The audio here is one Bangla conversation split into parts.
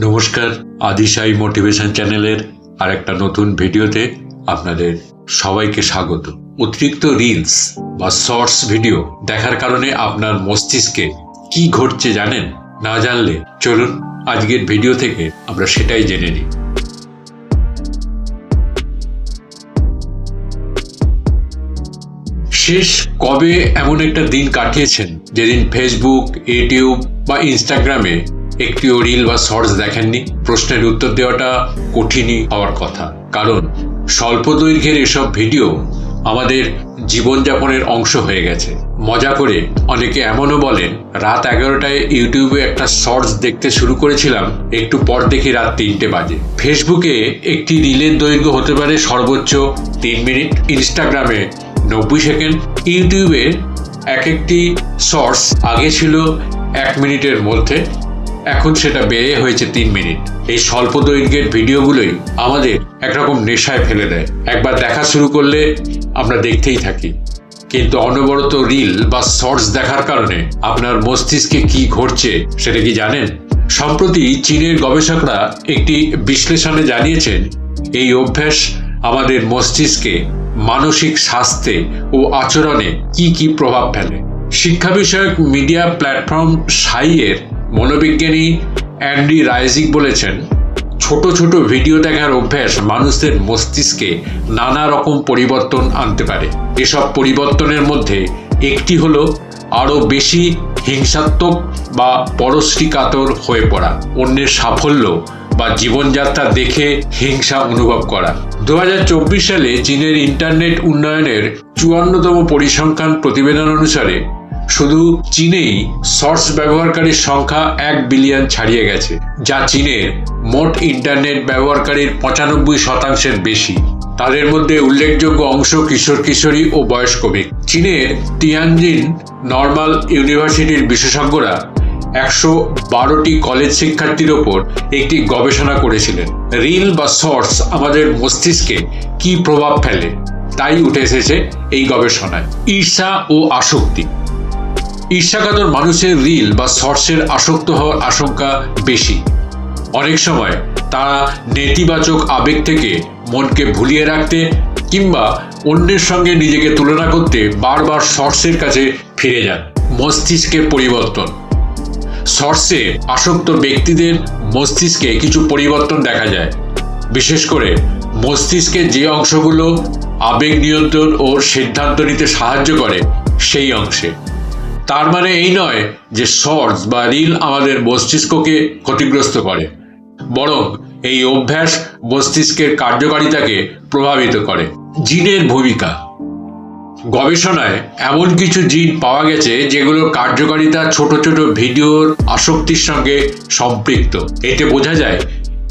নমস্কার আদিশাই মোটিভেশন চ্যানেলের আরেকটা নতুন ভিডিওতে আপনাদের সবাইকে স্বাগত। অতিরিক্ত রিলস বা শর্টস ভিডিও দেখার কারণে আপনার মস্তিষ্কে কি ঘটছে জানেন? না জানলে চলুন আজকের ভিডিও থেকে আমরা সেটাই জেনে নিই। শেষ কবে এমন একটা দিন কাটিয়েছেন যেদিন ফেসবুক ইউটিউব বা ইনস্টাগ্রামে একটিও রিল বা শর্টস দেখেননি? প্রশ্নের উত্তর দেওয়াটা কঠিনই হওয়ার কথা। কারণ স্বল্প দৈর্ঘ্যের এসব ভিডিও আমাদের জীবনযাপনের অংশ হয়ে গেছে। মজা করে অনেকে এমনও বলেন, রাত এগারোটায় ইউটিউবে একটা শর্টস দেখতে শুরু করেছিলাম, একটু পর দেখি রাত তিনটে বাজে। ফেসবুকে একটি রিলের দৈর্ঘ্য হতে পারে সর্বোচ্চ তিন মিনিট, ইনস্টাগ্রামে নব্বই সেকেন্ড, ইউটিউবে এক একটি শর্টস আগে ছিল এক মিনিটের মধ্যে। এখন সেটা বেড়ে হয়েছে তিন মিনিট। এই স্বল্প দৈর্ঘ্যের ভিডিওগুলোই আমাদের একরকম নেশায় ফেলে দেয়। একবার দেখা শুরু করলে আমরা দেখতেই থাকি। কিন্তু অনবরত রিল বা শর্টস দেখার কারণে আপনার মস্তিষ্কে কি ঘটছে সেটা কি জানেন? সম্প্রতি চীনের গবেষকরা একটি বিশ্লেষণে জানিয়েছেন, এই অভ্যাস আমাদের মস্তিষ্কে মানসিক স্বাস্থ্যে ও আচরণে কি কি প্রভাব ফেলে। শিক্ষা বিষয়ক মিডিয়া প্ল্যাটফর্ম সাইয়ের মনোবিজ্ঞানী অ্যান্ডি রাইজিক বলেছেন, ছোট ছোট ভিডিও দেখার অভ্যাস মানুষের মস্তিষ্কে নানা রকম পরিবর্তন আনতে পারে। এসব পরিবর্তনের মধ্যে একটি হলো আরও বেশি হিংসাত্মক বা পরশ্রী কাতর হয়ে পড়া, অন্যের সাফল্য বা জীবনযাত্রা দেখে হিংসা অনুভব করা। দু হাজার চব্বিশ সালে চীনের ইন্টারনেট উন্নয়নের চুয়ান্নতম পরিসংখ্যান প্রতিবেদন অনুসারে শুধু চীনেই শর্টস ব্যবহারকারীর সংখ্যা এক বিলিয়ন ছাড়িয়ে গেছে, যা চীনের মোট ইন্টারনেট ব্যবহারকারীর পঁচানব্বই শতাংশের বেশি। তাদের মধ্যে উল্লেখযোগ্য অংশ কিশোর কিশোরী ও বয়স্ক চীনের তিয়ানজিন নর্মাল ইউনিভার্সিটির বিশেষজ্ঞরা একশো বারোটি কলেজ শিক্ষার্থীর ওপর একটি গবেষণা করেছিলেন। রিল বা শর্টস আমাদের মস্তিষ্কে কি প্রভাব ফেলে, তাই উঠে এসেছে এই গবেষণায়। ঈর্ষা ও আসক্তি। ঈর্ষাকাতর মানুষের রিল বা শর্টসের আসক্ত হওয়ার আশঙ্কা বেশি। অনেক সময় তারা নেতিবাচক আবেগ থেকে মনকে ভুলিয়ে রাখতে কিংবা অন্যের সঙ্গে নিজেকে তুলনা করতে বারবার শর্টসের কাছে ফিরে যান। মস্তিষ্কের পরিবর্তন। শর্টসে আসক্ত ব্যক্তিদের মস্তিষ্কে কিছু পরিবর্তন দেখা যায়। বিশেষ করে মস্তিষ্কের যে অংশগুলো আবেগ নিয়ন্ত্রণ ও সিদ্ধান্ত নিতে সাহায্য করে, সেই অংশে। তার মানে এই নয় যে শর্টস বা রিল আমাদের মস্তিষ্ককে ক্ষতিগ্রস্ত করে, বরং এই অভ্যাস মস্তিষ্কের কার্যকারিতাকে প্রভাবিত করে। জিনের ভূমিকা। গবেষণায় এমন কিছু জিন পাওয়া গেছে যেগুলোর কার্যকারিতা ছোট ছোট ভিডিওর আসক্তির সঙ্গে সম্পৃক্ত। এতে বোঝা যায়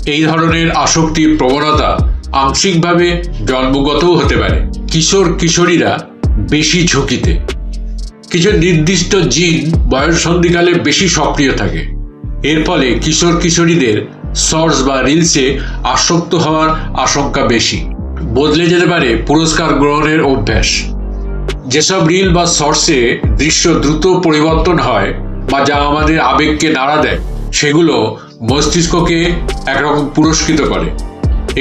এই ধরনের আসক্তির প্রবণতা আংশিকভাবে জন্মগতও হতে পারে। কিশোর কিশোরীরা বেশি ঝুঁকিতে। কিছু নির্দিষ্ট জিন বয়ঃসন্ধিকালে বেশি সক্রিয় থাকে। এর ফলে কিশোর কিশোরীদের শর্টস বা রিলসে আসক্ত হওয়ার আশঙ্কা বেশি। বদলে যেতে পারে পুরস্কার গ্রহণের অভ্যাস। যেসব রিল বা শর্টসে দৃশ্য দ্রুত পরিবর্তন হয় বা যা আমাদের আবেগকে নাড়া দেয়, সেগুলো মস্তিষ্ককে একরকম পুরস্কৃত করে।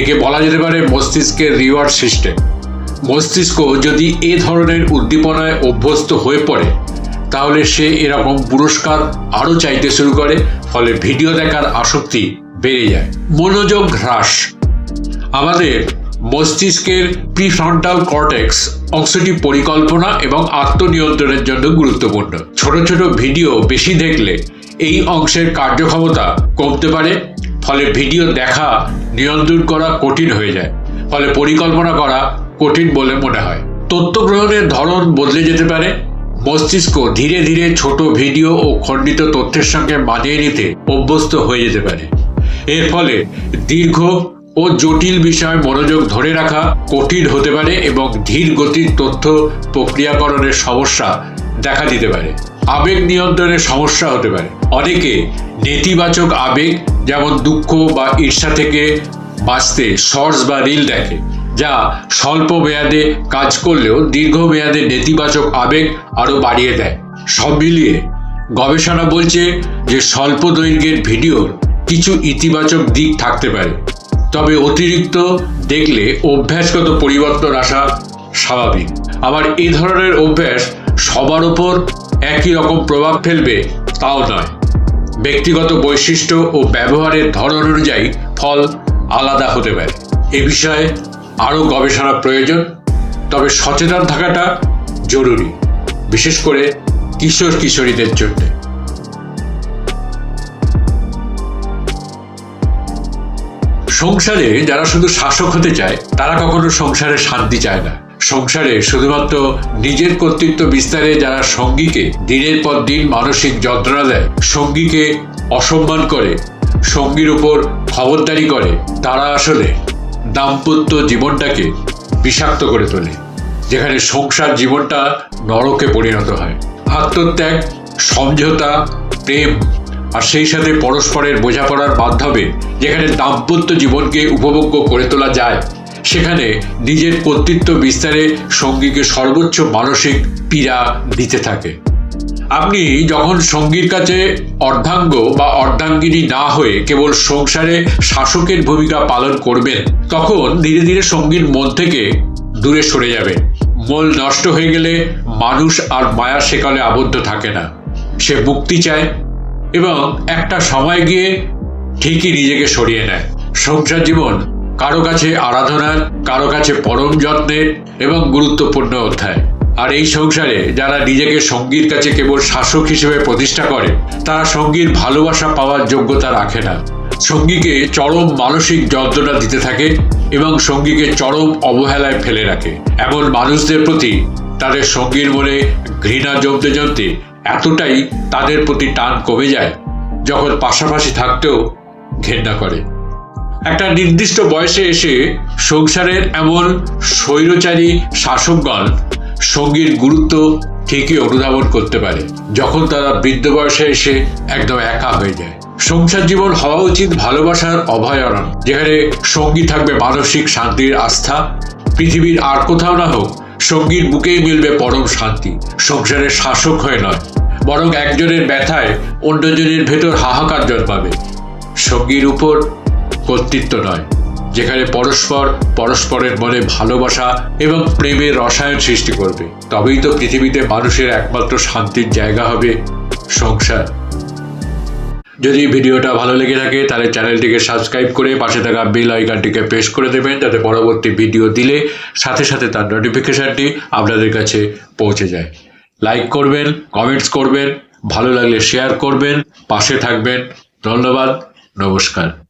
একে বলা যেতে পারে মস্তিষ্কের রিওয়ার্ড সিস্টেম মস্তিষ্ক যদি এ ধরনের উদ্দীপনায় অভ্যস্ত হয়ে পড়ে, তাহলে সে এরকম পুরস্কার আরও চাইতে শুরু করে, ফলে ভিডিও দেখার আসক্তি বেড়ে যায়। মনোযোগ হ্রাস। আমাদের মস্তিষ্কের প্রিফ্রন্টাল কর্টেক্স অংশটি পরিকল্পনা এবং আত্মনিয়ন্ত্রণের জন্য গুরুত্বপূর্ণ। ছোট ছোট ভিডিও বেশি দেখলে এই অংশের কার্যক্ষমতা কমতে পারে, ফলে ভিডিও দেখা নিয়ন্ত্রণ করা কঠিন হয়ে যায়। ফলে পরিকল্পনা করা কঠিন বলে মনে হয়। তথ্য গ্রহণের ধরন বদলে যেতে পারে। মস্তিষ্ক ধীরে ধীরে ছোট ভিডিও ও খণ্ডিত তথ্যের সঙ্গে মানিয়ে নিতে অভ্যস্ত হয়ে যেতে পারে। এর ফলে দীর্ঘ ও জটিল বিষয় মনোযোগ ধরে রাখা কঠিন হতে পারে এবং ধীর গতির তথ্য প্রক্রিয়াকরণের সমস্যা দেখা দিতে পারে। আবেগ নিয়ন্ত্রণের সমস্যা হতে পারে। অনেকে নেতিবাচক আবেগ, যেমন দুঃখ বা ঈর্ষা থেকে বাঁচতে শর্টস বা রিল দেখে, যা স্বল্প মেয়াদে কাজ করলেও দীর্ঘ মেয়াদে নেতিবাচক আবেগ আরও বাড়িয়ে দেয়। সব মিলিয়ে গবেষণা বলছে যে স্বল্প দৈর্ঘ্যের ভিডিওর কিছু ইতিবাচক দিক থাকতে পারে। তবে অতিরিক্ত দেখলে অভ্যাসগত পরিবর্তন আসা স্বাভাবিক। আবার এ ধরনের অভ্যাস সবার ওপর একই রকম প্রভাব ফেলবে তাও নয়। ব্যক্তিগত বৈশিষ্ট্য ও ব্যবহারের ধরন অনুযায়ী ফল আলাদা হতে পারে। এ বিষয়ে আরও গবেষণা প্রয়োজন, তবে সচেতন থাকাটা জরুরি, বিশেষ করে কিশোর কিশোরীদের জন্য। সংসারে যারা শুধু শাসক হতে চায়, তারা কখনো সংসারে শান্তি চায় না। সংসারে শুধুমাত্র নিজের কর্তৃত্ব বিস্তারে যারা সঙ্গীকে দিনের পর দিন মানসিক যন্ত্রণা দেয়, সঙ্গীকে অসম্মান করে সঙ্গীর উপর খবরদারি করে, তারা আসলে দাম্পত্য জীবনটাকে বিষাক্ত করে তোলে, যেখানে সংসার জীবনটা নরকে পরিণত হয়। আত্মত্যাগ, সমঝোতা, প্রেম, আর সেই সাথে পরস্পরের বোঝাপড়ার মাধ্যমে যেখানে দাম্পত্য জীবনকে উপভোগ্য করে তোলা যায়, সেখানে নিজের কর্তৃত্ব বিস্তারে সঙ্গীকে সর্বোচ্চ মানসিক পীড়া দিতে থাকে। আপনি যখন সঙ্গীর কাছে অর্ধাঙ্গ বা অর্ধাঙ্গিনী না হয়ে কেবল সংসারে শাসকের ভূমিকা পালন করবেন, তখন ধীরে ধীরে সঙ্গীর মন থেকে দূরে সরে যাবে। মল নষ্ট হয়ে গেলে মানুষ আর মায়া সেকালে আবদ্ধ থাকে না। সে মুক্তি চায় এবং একটা সময় গিয়ে ঠিকই নিজেকে সরিয়ে নেয়। সংসার জীবন কারও কাছে আরাধনার, কারও কাছে পরম যত্নের এবং গুরুত্বপূর্ণ অধ্যায়। আর এই সংসারে যারা নিজেকে সঙ্গীর কাছে কেবল শাসক হিসেবে প্রতিষ্ঠা করে, তারা সঙ্গীর ভালোবাসা পাওয়ার যোগ্যতা রাখে না। সঙ্গীকে চরম মানসিক যন্ত্রণা দিতে থাকে এবং সঙ্গীকে চরম অবহেলায় ফেলে রাখে। এমন মানুষদের প্রতি তাদের সঙ্গীর মনে ঘৃণা জমতে জমতে এতটাই তাদের প্রতি টান কমে যায়, যখন পাশাপাশি থাকতেও ঘেন্না করে। একটা নির্দিষ্ট বয়সে এসে সংসারের এমন স্বৈরচারী শাসকগণ সঙ্গীর গুরুত্ব ঠিকই অনুধাবন করতে পারে, যখন তারা বৃদ্ধ বয়সে এসে একদম একা হয়ে যায়। সংসার জীবন হওয়া উচিত ভালোবাসার অভয়ারণ যেখানে সঙ্গী থাকবে মানসিক শান্তির আস্থা। পৃথিবীর আর কোথাও না হোক, সঙ্গীর বুকেই মিলবে পরম শান্তি, সংসারের শাসক হয়ে নয়, বরং একজনের ব্যথায় অন্যজনের ভেতর হাহাকার জন্মাবে। সঙ্গীর উপর কর্তৃত্ব নয়। যেখানে পরস্পর, পরস্পরের মনে ভালোবাসা এবং প্রেমের রসায়ন সৃষ্টি করবে। তবেই তো পৃথিবীতে মানুষের একমাত্র শান্তির জায়গা হবে সংসার। যদি ভিডিওটা ভালো লেগে থাকে, তাহলে চ্যানেলটিকে সাবস্ক্রাইব করে পাশে থাকা বেল আইকনটিকে প্রেস করে দেবেন, যাতে পরবর্তী ভিডিও দিলে সাথে সাথে তার নোটিফিকেশনটি আপনাদের কাছে পৌঁছে যায়। লাইক করবেন, কমেন্টস করবেন, ভালো লাগলে শেয়ার করবেন, পাশে থাকবেন। ধন্যবাদ, নমস্কার।